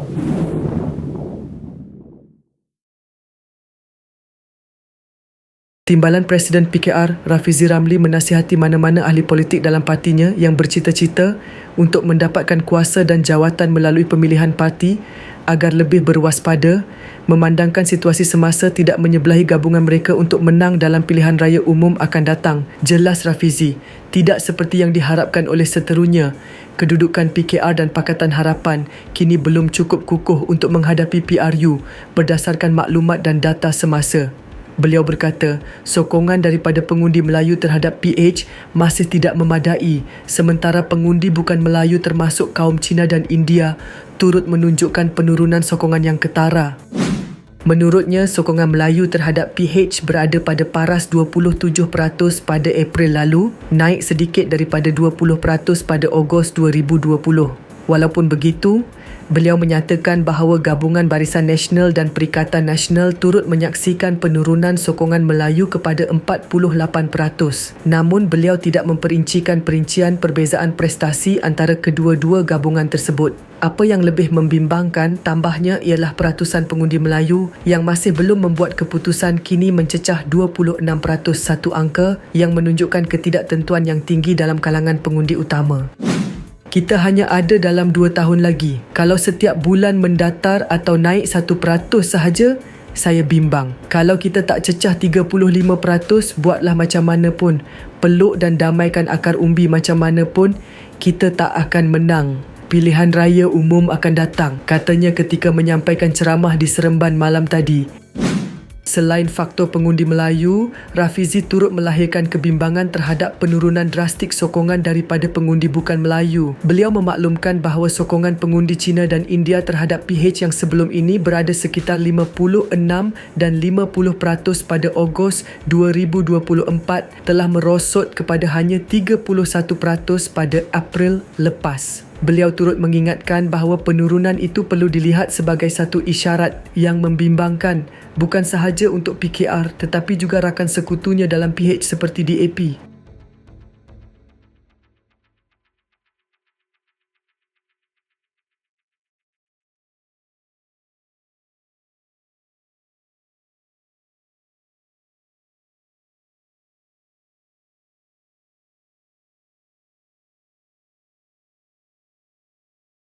ハハハハ! Timbalan Presiden PKR Rafizi Ramli menasihati mana-mana ahli politik dalam partinya yang bercita-cita untuk mendapatkan kuasa dan jawatan melalui pemilihan parti agar lebih berwaspada memandangkan situasi semasa tidak menyebelahi gabungan mereka untuk menang dalam pilihan raya umum akan datang. Jelas Rafizi, tidak seperti yang diharapkan oleh seterunya, kedudukan PKR dan Pakatan Harapan kini belum cukup kukuh untuk menghadapi PRU berdasarkan maklumat dan data semasa. Beliau berkata, sokongan daripada pengundi Melayu terhadap PH masih tidak memadai sementara pengundi bukan Melayu termasuk kaum Cina dan India turut menunjukkan penurunan sokongan yang ketara. Menurutnya, sokongan Melayu terhadap PH berada pada paras 27% pada April lalu, naik sedikit daripada 20% pada Ogos 2020. Walaupun begitu, Beliau menyatakan bahawa Gabungan Barisan Nasional dan Perikatan Nasional turut menyaksikan penurunan sokongan Melayu kepada 48%. Namun beliau tidak memperincikan perincian perbezaan prestasi antara kedua-dua gabungan tersebut. Apa yang lebih membimbangkan tambahnya ialah peratusan pengundi Melayu yang masih belum membuat keputusan kini mencecah 26% satu angka yang menunjukkan ketidaktentuan yang tinggi dalam kalangan pengundi utama. Kita hanya ada dalam dua tahun lagi. Kalau setiap bulan mendatar atau naik satu peratus sahaja, saya bimbang. Kalau kita tak cecah 35%, buatlah macam mana pun. Peluk dan damaikan akar umbi macam mana pun, kita tak akan menang. Pilihan raya umum akan datang, katanya ketika menyampaikan ceramah di Seremban malam tadi. Selain faktor pengundi Melayu, Rafizi turut melahirkan kebimbangan terhadap penurunan drastik sokongan daripada pengundi bukan Melayu. Beliau memaklumkan bahawa sokongan pengundi Cina dan India terhadap PH yang sebelum ini berada sekitar 56 dan 50% pada Ogos 2024 telah merosot kepada hanya 31% pada April lepas. Beliau turut mengingatkan bahawa penurunan itu perlu dilihat sebagai satu isyarat yang membimbangkan bukan sahaja untuk PKR tetapi juga rakan sekutunya dalam PH seperti DAP.